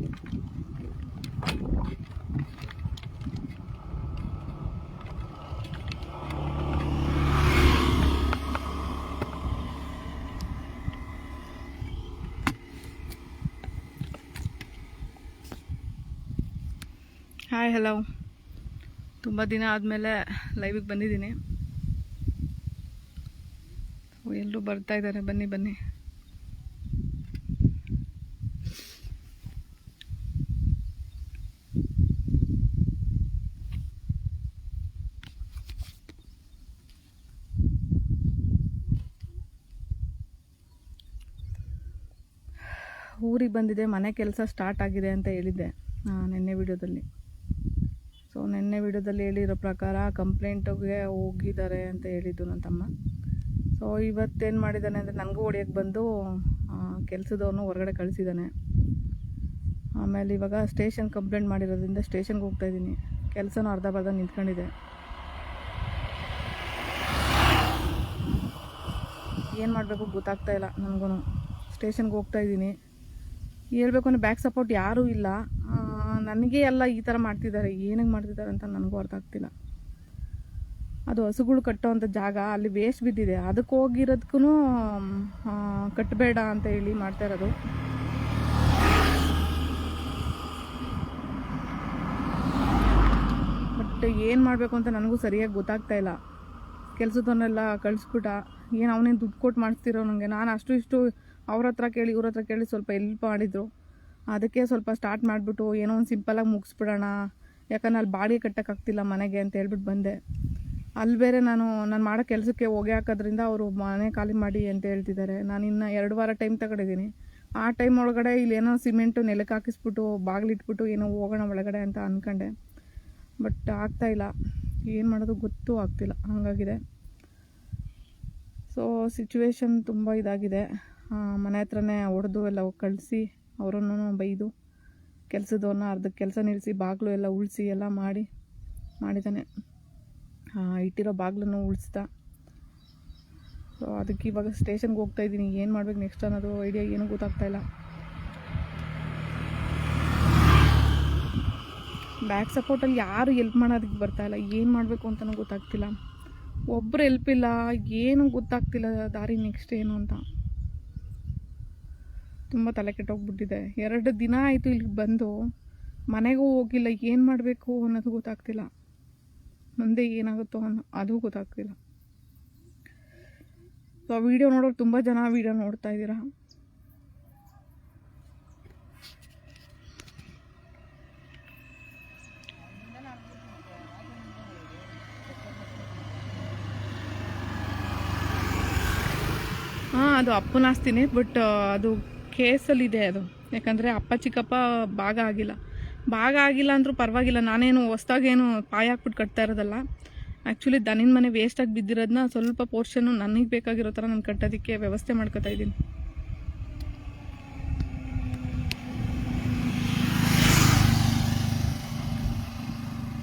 Hi hello ತುಂಬ ದಿನ ಆದಮೇಲೆ ಲೈವಿಗೆ ಬಂದಿದ್ದೀನಿ. ಎಲ್ಲರೂ ಬರ್ತಾ ಇದ್ದಾರೆ. ಬನ್ನಿ ಬನ್ನಿ. ಊರಿಗೆ ಬಂದಿದೆ, ಮನೆ ಕೆಲಸ ಸ್ಟಾರ್ಟ್ ಆಗಿದೆ ಅಂತ ಹೇಳಿದ್ದೆ ನಿನ್ನೆ ವಿಡಿಯೋದಲ್ಲಿ. ಸೊ ನಿನ್ನೆ ವಿಡಿಯೋದಲ್ಲಿ ಹೇಳಿರೋ ಪ್ರಕಾರ ಕಂಪ್ಲೇಂಟಿಗೆ ಹೋಗಿದ್ದಾರೆ ಅಂತ ಹೇಳಿದ್ದು ನನ್ನ ತಮ್ಮ. ಸೊ ಇವತ್ತೇನು ಮಾಡಿದ್ದಾನೆ ಅಂದರೆ ನನಗೂ ಹೊಡಿಯೋಕ್ಕೆ ಬಂದು ಕೆಲಸದವನು ಹೊರಗಡೆ ಕಳಿಸಿದ್ದಾನೆ ಆಮೇಲೆ ಇವಾಗ ಸ್ಟೇಷನ್ ಕಂಪ್ಲೇಂಟ್ ಮಾಡಿರೋದ್ರಿಂದ ಸ್ಟೇಷನ್ಗೆ ಹೋಗ್ತಾ ಇದ್ದೀನಿ. ಕೆಲಸನೂ ಅರ್ಧ ಬರ್ಧ ನಿಂತ್ಕೊಂಡಿದೆ. ಏನು ಮಾಡಬೇಕು ಗೊತ್ತಾಗ್ತಾ ಇಲ್ಲ ನನಗೂ ಸ್ಟೇಷನ್ಗೆ ಹೋಗ್ತಾ ಇದ್ದೀನಿ. ಹೇಳ್ಬೇಕು ಅಂದರೆ ಬ್ಯಾಕ್ ಸಪೋರ್ಟ್ ಯಾರೂ ಇಲ್ಲ. ನನಗೆ ಎಲ್ಲ ಈ ಥರ ಮಾಡ್ತಿದ್ದಾರೆ ಏನಕ್ಕೆ ಮಾಡ್ತಿದ್ದಾರೆ ಅಂತ ನನಗೂ ಅರ್ಥ ಆಗ್ತಿಲ್ಲ. ಅದು ಹಸುಗಳು ಕಟ್ಟೋವಂಥ ಜಾಗ, ಅಲ್ಲಿ ವೇಸ್ಟ್ ಬಿದ್ದಿದೆ. ಅದಕ್ಕೆ ಹೋಗಿರೋದಕ್ಕೂ ಕಟ್ಟಬೇಡ ಅಂತ ಹೇಳಿ ಮಾಡ್ತಾ ಇರೋದು. ಬಟ್ ಏನು ಮಾಡಬೇಕು ಅಂತ ನನಗೂ ಸರಿಯಾಗಿ ಗೊತ್ತಾಗ್ತಾ ಇಲ್ಲ. ಕೆಲಸದವನ್ನೆಲ್ಲ ಕಳಿಸ್ಬಿಟ್ಟ. ಏನು ಅವನೇನು ದುಡ್ಡು ಕೊಟ್ಟು ಮಾಡಿಸ್ತಿರೋ ನನಗೆ ನಾನು ಅಷ್ಟು ಇಷ್ಟು ಅವ್ರ ಹತ್ರ ಕೇಳಿ, ಇವ್ರ ಹತ್ರ ಕೇಳಿ ಸ್ವಲ್ಪ ಎಲ್ಪ್ ಮಾಡಿದ್ರು. ಅದಕ್ಕೆ ಸ್ವಲ್ಪ ಸ್ಟಾರ್ಟ್ ಮಾಡಿಬಿಟ್ಟು ಏನೋ ಒಂದು ಸಿಂಪಲಾಗಿ ಮುಗಿಸ್ಬಿಡೋಣ. ಯಾಕಂದ್ರೆ ಅಲ್ಲಿ ಬಾಡಿಗೆ ಕಟ್ಟೋಕ್ಕಾಗ್ತಿಲ್ಲ ಮನೆಗೆ ಅಂತ ಹೇಳ್ಬಿಟ್ಟು ಬಂದೆ. ಅಲ್ಲಿ ಬೇರೆ ನಾನು ನಾನು ಮಾಡೋ ಕೆಲಸಕ್ಕೆ ಹೋಗಿ ಹಾಕೋದ್ರಿಂದ ಅವರು ಮನೆ ಖಾಲಿ ಮಾಡಿ ಅಂತ ಹೇಳ್ತಿದ್ದಾರೆ ನಾನು ಇನ್ನು ಎರಡು ವಾರ ಟೈಮ್ ತಗೊಂಡಿದ್ದೀನಿ. ಆ ಟೈಮ್ ಒಳಗಡೆ ಇಲ್ಲಿ ಏನೋ ಸಿಮೆಂಟು ನೆಲಕ್ಕೆ ಹಾಕಿಸ್ಬಿಟ್ಟು ಬಾಗಿಲಿಟ್ಬಿಟ್ಟು ಏನೋ ಹೋಗೋಣ ಒಳಗಡೆ ಅಂತ ಅಂದ್ಕೊಂಡೆ ಬಟ್ ಆಗ್ತಾ ಇಲ್ಲ. ಏನು ಮಾಡೋದು ಗೊತ್ತೂ ಆಗ್ತಿಲ್ಲ. ಹಾಗಾಗಿದೆ. ಸೊ ಸಿಚುವೇಶನ್ ತುಂಬ ಇದಾಗಿದೆ. ಮನೆ ಹತ್ರನೇ ಹೊಡೆದು ಎಲ್ಲ ಕಳಿಸಿ, ಅವರನ್ನು ಬೈದು, ಕೆಲಸದವ್ರನ್ನ ಅರ್ಧಕ್ಕೆ ಕೆಲಸ ನಿಲ್ಲಿಸಿ ಬಾಗಿಲು ಎಲ್ಲ ಉಳಿಸಿ, ಎಲ್ಲ ಮಾಡಿ ಮಾಡಿದ್ದಾನೆ ಇಟ್ಟಿರೋ ಬಾಗಿಲನ್ನು ಉಳಿಸ್ದ. ಸೊ ಅದಕ್ಕೆ ಇವಾಗ ಸ್ಟೇಷನ್ಗೆ ಹೋಗ್ತಾ ಇದ್ದೀನಿ. ಏನು ಮಾಡ್ಬೇಕು ನೆಕ್ಸ್ಟ್ ಅನ್ನೋದು ಐಡಿಯಾ ಏನೂ ಗೊತ್ತಾಗ್ತಾ ಇಲ್ಲ. ಬ್ಯಾಕ್ ಸಪೋರ್ಟಲ್ಲಿ ಯಾರು ಎಲ್ಪ್ ಮಾಡೋದಕ್ಕೆ ಬರ್ತಾ ಇಲ್ಲ. ಏನು ಮಾಡಬೇಕು ಅಂತಲೂ ಗೊತ್ತಾಗ್ತಿಲ್ಲ. ಒಬ್ಬರು ಎಲ್ಪ್ ಇಲ್ಲ. ಏನು ಗೊತ್ತಾಗ್ತಿಲ್ಲ ದಾರಿ ನೆಕ್ಸ್ಟ್ ಏನು ಅಂತ. ತುಂಬ ತಲೆ ಕೆಟ್ಟೋಗ್ಬಿಟ್ಟಿದೆ. ಎರಡು ದಿನ ಆಯಿತು ಇಲ್ಲಿಗೆ ಬಂದು. ಮನೆಗೂ ಹೋಗಿಲ್ಲ ಏನು ಮಾಡಬೇಕು ಅನ್ನೋದು ಗೊತ್ತಾಗ್ತಿಲ್ಲ. ಮುಂದೆ ಏನಾಗುತ್ತೋ ಅನ್ನೋ ಅದು ಗೊತ್ತಾಗ್ತಿಲ್ಲ. ಸೊ ಆ ವಿಡಿಯೋ ನೋಡೋರು ತುಂಬ ಜನ ವಿಡಿಯೋ ನೋಡ್ತಾ ಇದ್ದೀರಾ. ಹಾಂ, ಅದು ಅಪ್ಪನ ಆಸ್ತಿನೇ ಬಟ್ ಅದು ಕೇಸಲ್ಲಿದೆ ಅದು. ಯಾಕಂದರೆ ಅಪ್ಪ, ಚಿಕ್ಕಪ್ಪ ಭಾಗ ಆಗಿಲ್ಲ. ಭಾಗ ಆಗಿಲ್ಲ ಅಂದರೂ ಪರವಾಗಿಲ್ಲ. ನಾನೇನು ಹೊಸ್ದಾಗೇನು ಪಾಯ ಹಾಕ್ಬಿಟ್ಟು ಕಟ್ತಾ ಇರೋದಲ್ಲ. ಆ್ಯಕ್ಚುಲಿ ದನಿನ ಮನೆ ವೇಸ್ಟಾಗಿ ಬಿದ್ದಿರೋದನ್ನ ಸ್ವಲ್ಪ ಪೋರ್ಷನ್ನು ನನಗೆ ಬೇಕಾಗಿರೋ ಥರ ನಾನು ಕಟ್ಟೋದಕ್ಕೆ ವ್ಯವಸ್ಥೆ ಮಾಡ್ಕೋತಾ ಇದ್ದೀನಿ.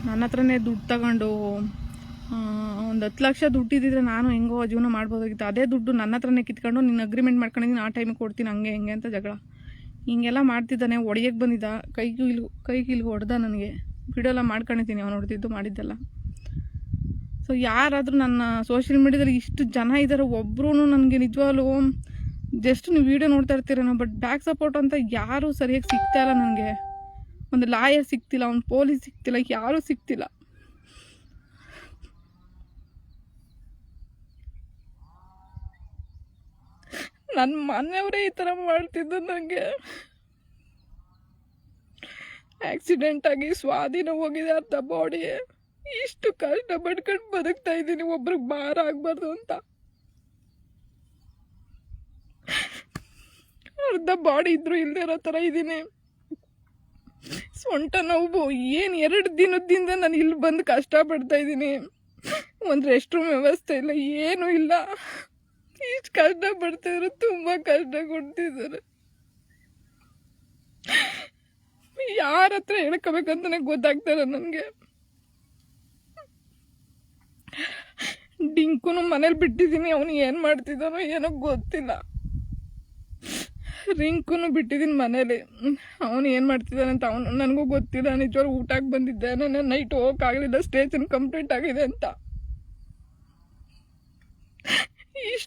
ನನ್ನ ಹತ್ರನೇ ದುಡ್ಡು ತಗೊಂಡು ಒಂದು ಹತ್ತು ಲಕ್ಷ ದುಡ್ಡಿದ್ದಿದ್ರೆ ನಾನು ಹೆಂಗೋ ಜೀವನ ಮಾಡ್ಬೋದಾಗಿತ್ತು. ಅದೇ ದುಡ್ಡು ನನ್ನ ಹತ್ರನೇ ಕಿತ್ಕೊಂಡು ನೀನು ಅಗ್ರಿಮೆಂಟ್ ಮಾಡ್ಕೊಂಡಿದ್ದೀನಿ, ಆ ಟೈಮಿಗೆ ಕೊಡ್ತೀನಿ, ಹಂಗೆ ಹೆಂಗೆ ಅಂತ ಜಗಳ. ಹಿಂಗೆಲ್ಲ ಮಾಡ್ತಿದ್ದಾನೆ ಒಡೆಯಕ್ಕೆ ಬಂದಿದ್ದ. ಕೈ ಇಲ್ಲಿ ಕೈಗೆ ಇಲ್ಲಿ ಹೊಡೆದ ನನಗೆ. ವಿಡಿಯೋ ಎಲ್ಲ ಮಾಡ್ಕೊಂಡಿದ್ದೀನಿ ಅವ್ನು ಹೊಡೆದಿದ್ದು ಮಾಡಿದ್ದೆಲ್ಲ. ಸೊ ಯಾರಾದರೂ ನನ್ನ ಸೋಷಿಯಲ್ ಮೀಡ್ಯಾದಲ್ಲಿ ಇಷ್ಟು ಜನ ಇದ್ದಾರೆ ಒಬ್ಬರೂ ನನಗೆ ನಿಜವಾಗ್ಲೂ ಜಸ್ಟ್ ನೀವು ವಿಡಿಯೋ ನೋಡ್ತಾ ಇರ್ತೀರೇನೋ ಬಟ್ ಬ್ಯಾಕ್ ಸಪೋರ್ಟ್ ಅಂತ ಯಾರೂ ಸರಿಯಾಗಿ ಸಿಗ್ತಾ ಇಲ್ಲ ನನಗೆ. ಒಂದು ಲಾಯರ್ ಸಿಗ್ತಿಲ್ಲ, ಒಂದು ಪೊಲೀಸ್ ಸಿಗ್ತಿಲ್ಲ, ಯಾರೂ ಸಿಗ್ತಿಲ್ಲ. ನನ್ನ ಮನೆಯವರೇ ಈ ಥರ ಮಾಡ್ತಿದ್ದು ನನಗೆ ಆಕ್ಸಿಡೆಂಟ್ ಆಗಿ ಸ್ವಾಧೀನ ಹೋಗಿದೆ ಅಂತ ಬಾಡಿ ಇಷ್ಟು ಕಷ್ಟ ಪಡ್ಕೊಂಡು ಬದುಕ್ತಾ ಇದ್ದೀನಿ, ಒಬ್ರಿಗೆ ಭಾರ ಆಗಬಾರ್ದು ಅಂತ. ಅರ್ಧ ಬಾಡಿ ಇದ್ರು ಇಲ್ಲದೆ ಇರೋ ಥರ ಇದ್ದೀನಿ. ಸೊಂಟ ನೋವು, ಏನು ಎರಡು ದಿನದಿಂದ ನಾನು ಇಲ್ಲಿ ಬಂದು ಕಷ್ಟಪಡ್ತಾ ಇದ್ದೀನಿ. ಒಂದು ರೆಸ್ಟ್ ರೂಮ್ ವ್ಯವಸ್ಥೆ ಇಲ್ಲ, ಏನೂ ಇಲ್ಲ. ಇಷ್ಟು ಕಷ್ಟ ಪಡ್ತಿದ್ರು ತುಂಬ ಕಷ್ಟ ಕೊಡ್ತಿದ್ದಾರೆ. ಯಾರ ಹತ್ರ ಹೇಳ್ಕೋಬೇಕಂತಾನೆ ಗೊತ್ತಾಗ್ತಾರ ನನಗೆ. ಡಿಂಕುನು ಮನೇಲಿ ಬಿಟ್ಟಿದ್ದೀನಿ, ಅವನು ಏನು ಮಾಡ್ತಿದ್ದಾನೋ ಏನೋ ಗೊತ್ತಿಲ್ಲ. ರಿಂಕುನು ಬಿಟ್ಟಿದ್ದೀನಿ ಮನೇಲಿ. ಅವನು ಏನು ಮಾಡ್ತಿದ್ದಾನೆ ಅಂತ ಅವನು ನನಗೂ ಗೊತ್ತಿಲ್ಲ, ನಿಜವಾಗ್ಲೂ ಊಟಕ್ಕೆ ಬಂದಿದ್ದೆ ನಾನು ನೈಟ್ ಹೋಗೋಕ್ಕಾಗಲಿಲ್ಲ ಸ್ಟೇಷನ್ ಕಂಪ್ಲೀಟ್ ಆಗಿದೆ ಅಂತ.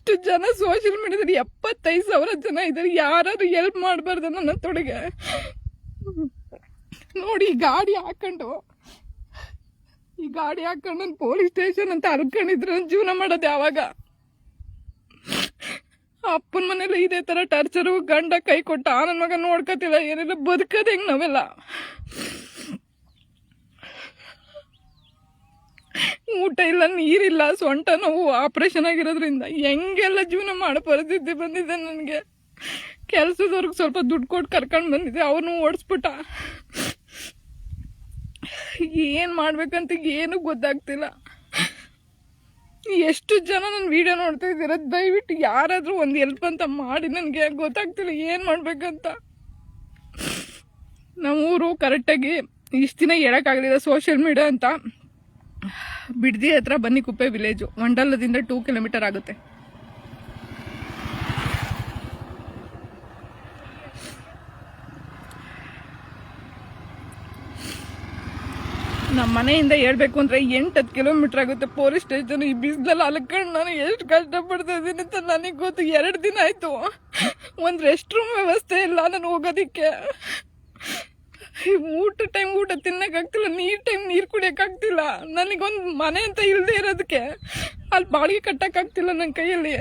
ಇಷ್ಟು ಜನ ಸೋಷಿಯಲ್ ಮೀಡಿಯಾದಲ್ಲಿ ಎಪ್ಪತ್ತೈದು ಸಾವಿರ ಜನ ಇದ್ದಾರೆ. ಯಾರಾದ್ರೂ ಎಲ್ಪ್ ಮಾಡಬಾರ್ದು ನನ್ನ ತೊಡಗೆ. ನೋಡಿ ಗಾಡಿ ಹಾಕೊಂಡು, ಈ ಗಾಡಿ ಹಾಕೊಂಡು ಪೊಲೀಸ್ ಸ್ಟೇಷನ್ ಅಂತ ಅರ್ಕೊಂಡಿದ್ರೆ ನಾನು ಜೀವನ ಮಾಡೋದು ಯಾವಾಗ? ಅಪ್ಪನ ಮನೇಲಿ ಇದೇ ತರ ಟಾರ್ಚರು ಗಂಡ ಕೈ ಕೊಟ್ಟ ನನ್ನ ಮಗ ನೋಡ್ಕೋತಿಲ್ಲ, ಏನಿಲ್ಲ, ಬದುಕೋದು ಹೆಂಗೆ ನಾವೆಲ್ಲ? ಊಟ ಇಲ್ಲ, ನೀರಿಲ್ಲ, ಸೊಂಟ ನೋವು ಆಪ್ರೇಷನ್ ಆಗಿರೋದ್ರಿಂದ ಹೆಂಗೆಲ್ಲ ಜೀವನ ಮಾಡೋ ಪರಿಸ್ಥಿತಿ ಬಂದಿದೆ ನನಗೆ. ಕೆಲಸದವ್ರಿಗೆ ಸ್ವಲ್ಪ ದುಡ್ಡು ಕೊಟ್ಟು ಕರ್ಕೊಂಡು ಬಂದಿದ್ದೆ ಅವ್ರನ್ನೂ ಓಡಿಸ್ಬಿಟ್ಟ. ಏನು ಮಾಡ್ಬೇಕಂತ ಏನು ಗೊತ್ತಾಗ್ತಿಲ್ಲ. ಎಷ್ಟು ಜನ ನನ್ನ ವಿಡಿಯೋ ನೋಡ್ತಾ ಇದ್ದೀರ, ದಯವಿಟ್ಟು ಯಾರಾದರೂ ಒಂದು ಹೆಲ್ಪ್ ಅಂತ ಮಾಡಿ ನನಗೆ ಗೊತ್ತಾಗ್ತಿಲ್ಲ ಏನು ಮಾಡಬೇಕಂತ. ನಮ್ಮ ಊರು ಕರೆಕ್ಟಾಗಿ ಇಷ್ಟು ದಿನ ಹೇಳೋಕ್ಕಾಗಲಿಲ್ಲ ಸೋಷಿಯಲ್ ಮೀಡಿಯಾ ಅಂತ. ಬಿಡ್ದಿ ಹತ್ರ ಬನ್ನಿ ಕುಪ್ಪೆ ವಿಲೇಜು ಮಂಡಲದಿಂದ ಟೂ ಕಿಲೋಮೀಟರ್ ಆಗುತ್ತೆ. ನಮ್ಮ ಮನೆಯಿಂದ ಹೇಳ್ಬೇಕು ಅಂದ್ರೆ ಎಂಟು, ಹತ್ತು ಕಿಲೋಮೀಟರ್ ಆಗುತ್ತೆ. ಪೊಲೀಸ್ ಸ್ಟೇಷನ್ ಈ ಬಿಸಿಲಲ್ಲಿ ಅಲ್ಕೊಂಡು ನಾನು ಎಷ್ಟು ಕಷ್ಟಪಡ್ತಾ ಇದ್ದೀನಿ ಅಂತ ನನಗೆ ಗೊತ್ತು. ಎರಡು ದಿನ ಆಯ್ತು. ಒಂದು ರೆಸ್ಟ್ ರೂಮ್ ವ್ಯವಸ್ಥೆ ಇಲ್ಲ ನಾನು ಹೋಗೋದಿಕ್ಕೆ. ಊಟ ಟೈಮ್ ಊಟ ತಿನ್ನಕ್ಕಾಗ್ತಿಲ್ಲ ನೀರ್ ಟೈಮ್ ನೀರು ಕುಡಿಯೋಕ್ಕಾಗ್ತಿಲ್ಲ ನನಗೊಂದು ಮನೆ ಅಂತ ಇಲ್ಲದೆ ಇರೋದಕ್ಕೆ ಅಲ್ಲಿ ಬಾಡಿಗೆ ಕಟ್ಟಕ್ಕಾಗ್ತಿಲ್ಲ ನನ್ನ ಕೈಯಲ್ಲಿ.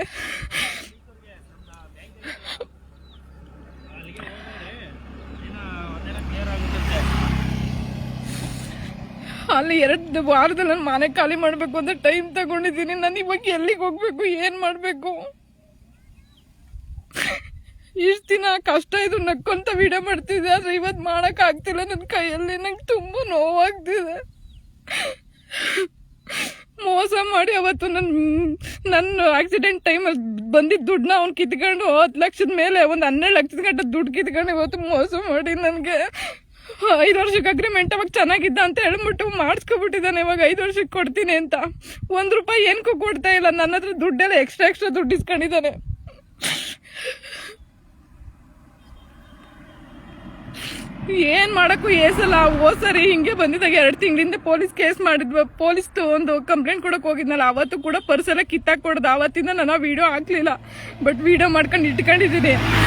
ಅಲ್ಲಿ ಎರಡು ವಾರದಲ್ಲಿ ನಾನು ಮನೆ ಖಾಲಿ ಮಾಡಬೇಕು ಅಂತ ಟೈಮ್ ತಗೊಂಡಿದ್ದೀನಿ. ನಾನು ಇವಾಗ ಎಲ್ಲಿಗೆ ಹೋಗ್ಬೇಕು, ಏನು ಮಾಡಬೇಕು? ಇಷ್ಟು ದಿನ ಕಷ್ಟ ಇದು ನಕ್ಕೊಂತ ವಿಡಿಯೋ ಮಾಡ್ತಿದ್ದೆ, ಆದ್ರೆ ಇವತ್ತು ಮಾಡಕ್ ಆಗ್ತಿಲ್ಲ. ನನ್ನ ಕೈಯಲ್ಲಿ ನಂಗೆ ತುಂಬ ನೋವಾಗ್ತಿದೆ. ಮೋಸ ಮಾಡಿ ಅವತ್ತು ನನ್ನ ನನ್ನ ಆಕ್ಸಿಡೆಂಟ್ ಟೈಮಲ್ಲಿ ಬಂದಿದ್ದ ದುಡ್ಡನ್ನ ಅವ್ನು ಕಿತ್ಕೊಂಡು ಹತ್ತು ಲಕ್ಷದ ಮೇಲೆ, ಒಂದು ಹನ್ನೆರಡು ಲಕ್ಷದ ಗಂಟೆ ದುಡ್ಡು ಕಿತ್ಕೊಂಡು ಇವತ್ತು ಮೋಸ ಮಾಡಿ ನನಗೆ. ಐದು ವರ್ಷಕ್ಕೆ ಅಗ್ರಿಮೆಂಟ್ ಅವಾಗ ಚೆನ್ನಾಗಿದ್ದ ಅಂತ ಹೇಳ್ಬಿಟ್ಟು ಮಾಡಿಸ್ಕೊಬಿಟ್ಟಿದ್ದಾನೆ, ಇವಾಗ ಐದು ವರ್ಷಕ್ಕೆ ಕೊಡ್ತೀನಿ ಅಂತ. ಒಂದು ರೂಪಾಯಿ ಏನಕ್ಕೂ ಕೊಡ್ತಾ ಇಲ್ಲ ನನ್ನ ಹತ್ರ ದುಡ್ಡೆಲ್ಲ ಎಕ್ಸ್ಟ್ರಾ ಎಕ್ಸ್ಟ್ರಾ ದುಡ್ಡು ಇಸ್ಕೊಂಡಿದ್ದಾನೆ. ಏನ್ ಮಾಡಕ್ಕೂ ಏಸಲ್ಲ. ಓ ಸರಿ ಹಿಂಗೆ ಬಂದಿದ್ದಾಗ ಎರಡು ತಿಂಗಳಿಂದ ಪೊಲೀಸ್ ಕೇಸ್ ಮಾಡಿದ್ವ. ಪೊಲೀಸ್ ಒಂದು ಕಂಪ್ಲೇಂಟ್ ಕೊಡಕ್ ಹೋಗಿದ್ನಲ್ಲ, ಅವತ್ತು ಕೂಡ ಪರ್ಸ್ ಎಲ್ಲ ಕಿತ್ತಾಕ್ ಕೊಡ್ದು. ಅವತ್ತಿಂದ ನಾನು ವಿಡಿಯೋ ಹಾಕ್ಲಿಲ್ಲ. ಬಟ್ ವಿಡಿಯೋ ಮಾಡ್ಕೊಂಡು ಇಟ್ಕೊಂಡಿದ್ದೀನಿ.